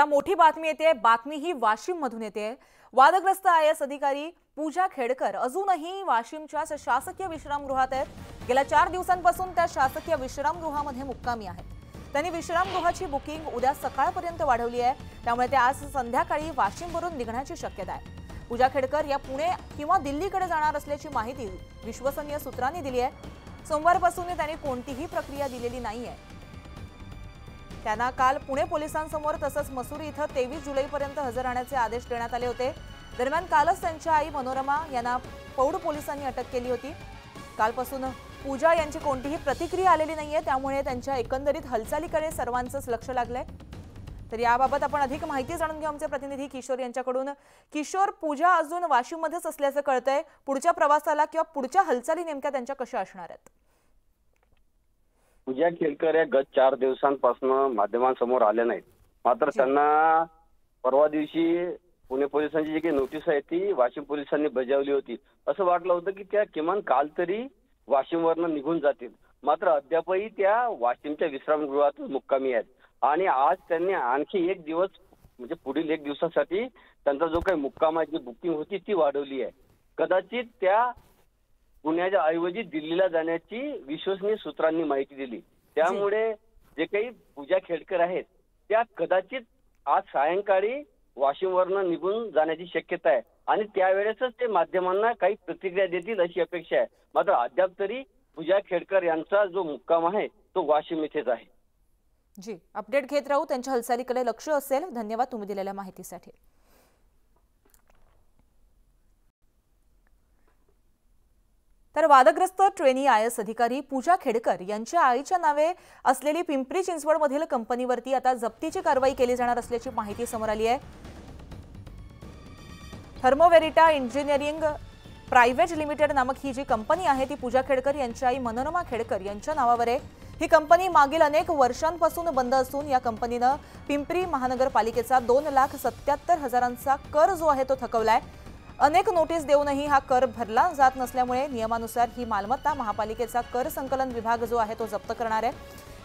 आता मोठी बातमी येते बातमी ही वाशिम मधून येते. वादग्रस्त आय एस अधिकारी पूजा खेडकर अजूनही वाशिमच्या शासकीय विश्रामगृहात आहेत. गेल्या चार दिवसांपासून त्या शासकीय विश्रामगृहामध्ये मुक्कामी आहेत. त्यांनी विश्रामगृहाची बुकिंग उद्या सकाळपर्यंत वाढवली आहे. त्यामुळे ते आज संध्याकाळी वाशिमवरून निघण्याची शक्यता आहे. पूजा खेडकर या पुणे किंवा दिल्लीकडे जाणार असल्याची माहिती विश्वसनीय सूत्रांनी दिली आहे. सोमवारपासून त्यांनी कोणतीही प्रक्रिया दिलेली नाही आहे त्यांना काल पुणे पोलिसांसमोर तसंच मसुरी इथं तेवीस जुलैपर्यंत हजर राहण्याचे आदेश देण्यात आले होते. दरम्यान कालच त्यांच्या आई मनोरमा यांना पौड पोलिसांनी अटक केली होती. कालपासून पूजा यांची कोणतीही प्रतिक्रिया आलेली नाहीये त्यामुळे त्यांच्या एकंदरीत हालचालीकडे सर्वांचंच लक्ष लागलंय. तर याबाबत आपण अधिक माहिती जाणून घेऊ आमचे प्रतिनिधी किशोर यांच्याकडून. किशोर पूजा अजून वाशिममध्येच असल्याचं कळतंय. पुढच्या प्रवासाला किंवा पुढच्या हालचाली नेमक्या त्यांच्या कशा असणार आहेत? पूजा खेळकर या गत चार दिवसांपासून माध्यमांसमोर आल्या नाहीत. मात्र त्यांना परवा दिवशी पुणे पोलिसांची जी काही नोटीस आहे ती वाशिम पोलिसांनी बजावली होती. असं वाटलं होतं की त्या किमान काल तरी वाशिमवरनं निघून जातील. मात्र अद्यापही त्या वाशिमच्या विश्रामगृहात मुक्कामी आहेत. आणि आज त्यांनी आणखी एक दिवस म्हणजे पुढील एक दिवसासाठी त्यांचा जो काही मुक्कामाची बुकिंग होती ती वाढवली आहे. कदाचित त्या पुण्याच्या ऐवजी दिल्लीला जाण्याची विश्वसनीय सूत्रांनी माहिती दिली. त्यामुळे जे काही पूजा खेडकर आहेत त्या कदाचित आज सायंकाळी वाशिमवरनं निघून जाण्याची शक्यता आहे. आणि त्यावेळेसच ते माध्यमांना काही प्रतिक्रिया देतील अशी अपेक्षा आहे. मात्र अद्याप तरी पूजा खेडकर यांचा जो मुक्काम आहे तो वाशिम इथेच आहे. जी. अपडेट घेत राहू त्यांच्या हालचालीकडे लक्ष असेल. धन्यवाद तुम्ही दिलेल्या माहितीसाठी. तर वादग्रस्त ट्रेनी आय एस अधिकारी पूजा खेडकर यांच्या आईच्या नावे असलेली पिंपरी चिंचवडमधील कंपनीवरती आता जप्तीची कारवाई केली जाणार असल्याची माहिती समोर आली आहे. थर्मोवेरिटा इंजिनिअरिंग प्रायव्हेट लिमिटेड नामक ही जी कंपनी आहे ती पूजा खेडकर यांची आई मनोरमा खेडकर यांच्या नावावर आहे. ही कंपनी मागील अनेक वर्षांपासून बंद असून या कंपनीनं पिंपरी महानगरपालिकेचा दोन लाख सत्याहत्तर हजारांचा कर जो आहे तो थकवलाय. अनेक नोटीस देऊनही हा कर भरला जात नसल्यामुळे नियमानुसार ही मालमत्ता महापालिकेचा कर संकलन विभाग जो आहे तो जप्त करणार आहे.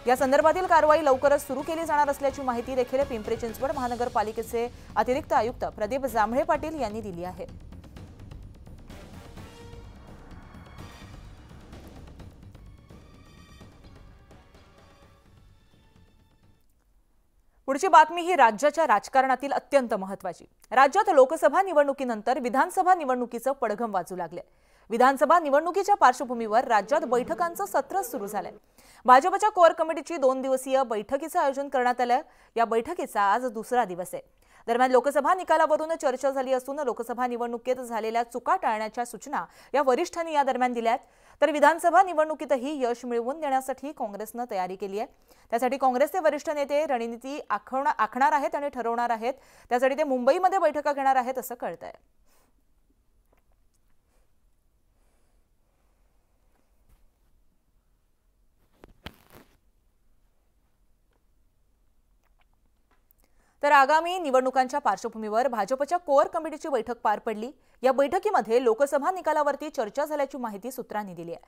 या संदर्भातील कारवाई लवकरच सुरू केली जाणार असल्याची माहिती देखील पिंपरी चिंचवड महानगरपालिकेचे अतिरिक्त आयुक्त प्रदीप जांभळे पाटील यांनी दिली आहे. पुढची बातमी ही राज्याच्या राजकारणातील अत्यंत महत्वाची राज्यात लोकसभा निवडणुकीनंतर विधानसभा निवडणुकीचं पडघम वाजू लागले विधानसभा निवडणुकीच्या पार्श्वभूमीवर राज्यात बैठकांचं सत्र सुरू झालंय. भाजपच्या कोअर कमिटीची दोन दिवसीय बैठकीचं आयोजन करण्यात आलं या बैठकीचा आज दुसरा दिवस आहे. दरम्यान लोकसभा निकालावरून चर्चा झाली असून लोकसभा निवडणुकीत झालेल्या चुका टाळण्याच्या सूचना या वरिष्ठांनी या दरम्यान दिल्यात. तर विधानसभा निवडणुकीतही यश मिळवून देण्यासाठी काँग्रेसनं तयारी केली आहे. त्यासाठी काँग्रेसचे वरिष्ठ नेते रणनीती आखवणार आखणार आहेत आणि ठरवणार आहेत. त्यासाठी ते मुंबईमध्ये बैठका घेणार आहेत असं कळतंय. तर आगामी निवडणुकांच्या पार्श्वभूमीवर भाजपच्या कोअर कमिटीची बैठक पार पडली. या बैठकीमध्ये लोकसभा निकालावरती चर्चा झाल्याची माहिती सूत्रांनी दिली आहे.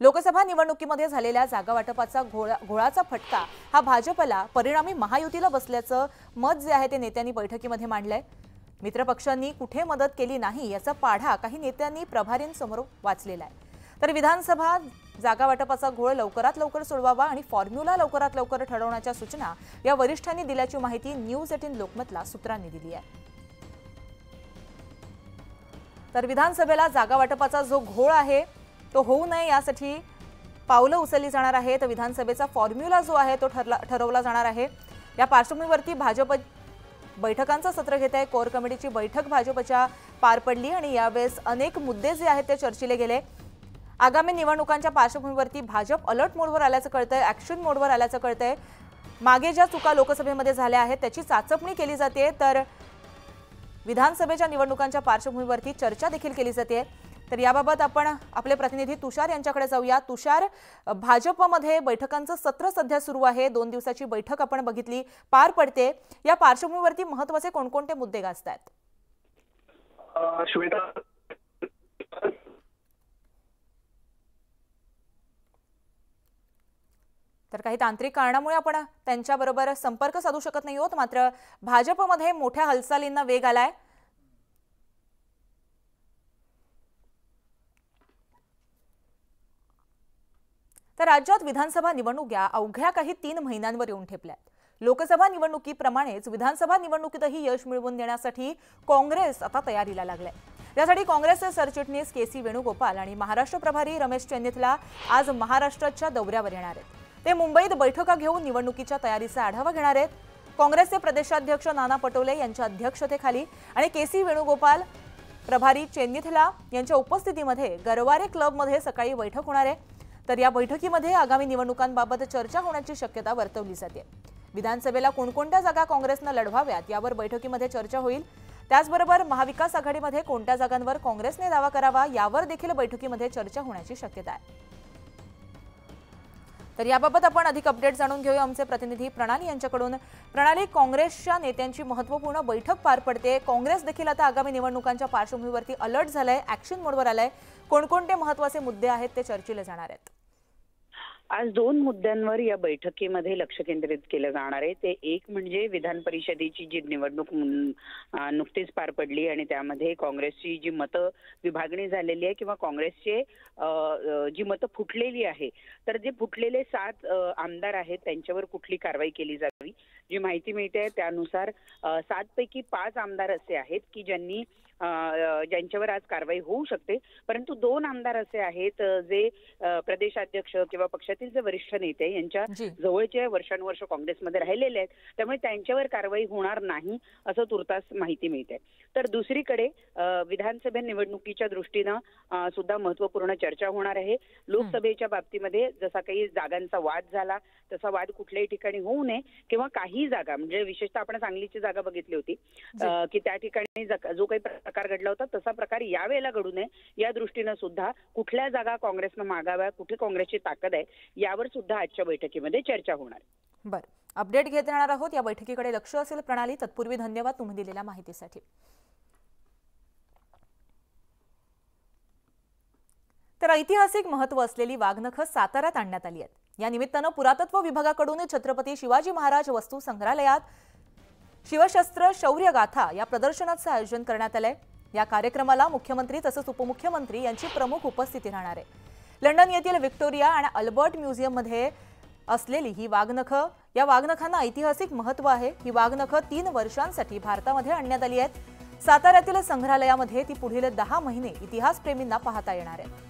लोकसभा निवडणुकीमध्ये झालेल्या जागावाटपाचा घोळा घोळाचा फटका हा भाजपला परिणामी महायुतीला बसल्याचं मत जे आहे ते नेत्यांनी बैठकीमध्ये मांडलंय. मित्रपक्षांनी कुठे मदत केली नाही याचा पाढा काही नेत्यांनी प्रभारींसमोर वाचलेला आहे. तर विधानसभा जागा वाटपाचा घोळ लवकरात लवकर सोडवावा आणि फॉर्म्युला लवकरात लवकर ठरवण्याच्या सूचना या वरिष्ठांनी दिल्याची माहिती न्यूज एटीन लोकमतला सूत्रांनी दिली आहे. तर विधानसभेला जागा वाटपाचा जो घोळ आहे तो होऊ नये यासाठी पावलं उचलली जाणार आहेत. विधानसभेचा फॉर्म्युला जो आहे तो ठरला ठरवला जाणार आहे. या पार्श्वभूमीवरती भाजप बैठकांचं सत्र घेत आहे. कोर कमिटीची बैठक भाजपच्या पार पडली आणि यावेळेस अनेक मुद्दे जे आहेत ते चर्चिले गेले. आगामी निवडणुकांच्या पार्श्वभूमीवरती भाजप अलर्ट मोडवर आल्याचं कळतंय ऍक्शन मोडवर आल्याचं कळतंय. मागे ज्या चुका लोकसभेमध्ये झाल्या आहेत त्याची चाचपणी केली जाते तर विधानसभेच्या निवडणुकांच्या पार्श्वभूमीवरती चर्चा देखील केली जाते. तर याबाबत आपण आपले प्रतिनिधी तुषार यांच्याकडे जाऊया. तुषार भाजपमध्ये बैठकांचं सत्र सध्या सुरू आहे. दोन दिवसाची बैठक आपण बघितली पार पडते. या पार्श्वभूमीवरती महत्त्वाचे कोणकोणते मुद्दे गाजत आहेत तर काही तांत्रिक कारणामुळे आपण त्यांच्याबरोबर संपर्क साधू शकत नाही आहोत. मात्र भाजपमध्ये मोठ्या हालचालींना वेग आलाय. तर राज्यात विधानसभा निवडणुका अवघ्या काही तीन महिन्यांवर येऊन ठेपल्यात. लोकसभा निवडणुकीप्रमाणेच विधानसभा निवडणुकीतही यश मिळवून देण्यासाठी काँग्रेस आता तयारीला लागलाय. त्यासाठी काँग्रेसचे सरचिटणीस के सी वेणुगोपाल आणि महाराष्ट्र प्रभारी रमेश चेन्नीथला आज महाराष्ट्राच्या दौऱ्यावर येणार आहेत. ते मुंबईत बैठका घेऊन निवडणुकीच्या तयारीचा आढावा घेणार आहेत. काँग्रेसचे प्रदेशाध्यक्ष नाना पटोले यांच्या अध्यक्षतेखाली आणि के सी वेणुगोपाल प्रभारी चेन्निथला यांच्या उपस्थितीमध्ये गरवारे क्लबमध्ये सकाळी बैठक होणार आहे. तर या बैठकीमध्ये आगामी निवडणुकांबाबत चर्चा होण्याची शक्यता वर्तवली जाते. विधानसभेला कोणकोणत्या जागा काँग्रेसनं लढवाव्यात यावर बैठकीमध्ये चर्चा होईल. त्याचबरोबर महाविकास आघाडीमध्ये कोणत्या जागांवर काँग्रेसने दावा करावा यावर देखील बैठकीमध्ये चर्चा होण्याची शक्यता आहे. तर याबाबत आपण अधिक अपडेट जाणून घेऊया. आमचे प्रतिनिधी प्रणाली यांच्याकडून. प्रणाली काँग्रेसच्या नेत्यांची महत्त्वपूर्ण बैठक पार पडते. काँग्रेस देखील आता आगामी निवडणुकांच्या पार्श्वभूमीवरती अलर्ट झालाय ऍक्शन मोडवर आलाय. कोणकोणते महत्त्वाचे मुद्दे आहेत ते चर्चेला जाणार आहेत. आज दोन मुद्द्यांवर या बैठकीमध्ये लक्ष केंद्रित केलं जाणार आहे. ते एक म्हणजे विधान परिषदेची जी निवडणूक नुकतीच पार पडली आणि त्यामध्ये काँग्रेसची जी मतं विभागणी झालेली आहे किंवा काँग्रेसचे जी मतं फुटलेली आहे तर जे फुटलेले सात आमदार आहेत त्यांच्यावर कुठली कारवाई केली जावी? जी माहिती मिळते त्यानुसार सातपैकी पाच आमदार असे आहेत की ज्यांनी ज्यांच्यावर आज कारवाई होऊ शकते. परंतु दोन आमदार असे आहेत जे प्रदेशाध्यक्ष किंवा पक्षातील जे वरिष्ठ नेते यांच्या जवळचे वर्षानुवर्ष काँग्रेसमध्ये राहिलेले आहेत. त्यामुळे त्यांच्यावर कारवाई होणार नाही असं तुर्तास माहिती मिळते. तर दुसरीकडे विधानसभा निवडणुकीच्या दृष्टीनं सुद्धा महत्त्वपूर्ण चर्चा होणार आहे. लोकसभेच्या बाबतीमध्ये जसा काही जागांचा वाद झाला तसा वाद कुठल्याही ठिकाणी होऊ नये किंवा काही जागा म्हणजे विशेषतः आपण सांगलीची जागा बघितली होती की त्या ठिकाणी जो काही प्रकार घडला होता तसा प्रकार यावेळेला घडू नये. या दृष्टीनं सुद्धा कुठल्या जागा काँग्रेसनं मागाव्या कुठे काँग्रेसची ताकद आहे यावर सुद्धा आजच्या बैठकीमध्ये चर्चा होणार. बरं. अपडेट घेत राहणार आहोत. या बैठकीकडे लक्ष असेल प्रणाली. तत्पूर्वी धन्यवाद तुम्ही दिलेल्या माहितीसाठी. तर ऐतिहासिक महत्त्व असलेली वाघनखं साताऱ्यात आणण्यात आली आहेत. या निमित्तानं पुरातत्व विभागाकडून छत्रपती शिवाजी महाराज वस्तू संग्रहालयात शिवशस्त्र शौर्य गाथा या प्रदर्शनाचं आयोजन करण्यात आलंय. या कार्यक्रमाला मुख्यमंत्री तसंच उपमुख्यमंत्री यांची प्रमुख उपस्थिती राहणार आहे. लंडन येथील व्हिक्टोरिया आणि अल्बर्ट म्युझियममध्ये असलेली ही वाघनखं या वाघनखांना ऐतिहासिक महत्त्व आहे. ही वाघनखं तीन वर्षांसाठी भारतामध्ये आणण्यात आली आहेत. साताऱ्यातील संग्रहालयामध्ये ती पुढील दहा महिने इतिहासप्रेमींना पाहता येणार आहेत.